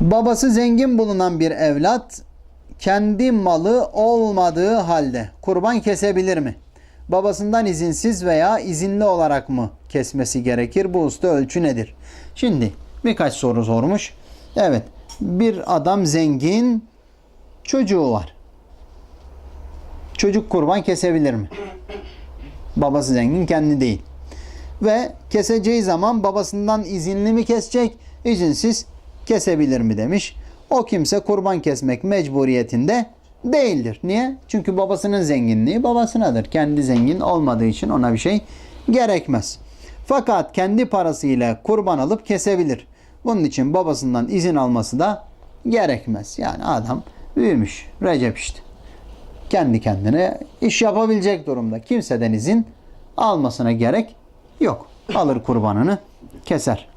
Babası zengin bulunan bir evlat kendi malı olmadığı halde kurban kesebilir mi? Babasından izinsiz veya izinli olarak mı kesmesi gerekir? Bu usta ölçü nedir? Şimdi birkaç soru sormuş. Evet bir adam zengin çocuğu var. Çocuk kurban kesebilir mi? Babası zengin kendi değil. Ve keseceği zaman babasından izinli mi kesecek, izinsiz kesebilir mi demiş. O kimse kurban kesmek mecburiyetinde değildir. Niye? Çünkü babasının zenginliği babasınadır. Kendi zengin olmadığı için ona bir şey gerekmez. Fakat kendi parasıyla kurban alıp kesebilir. Bunun için babasından izin alması da gerekmez. Yani adam büyümüş. Recep işte kendi kendine iş yapabilecek durumda. Kimseden izin almasına gerek yok. Alır kurbanını keser.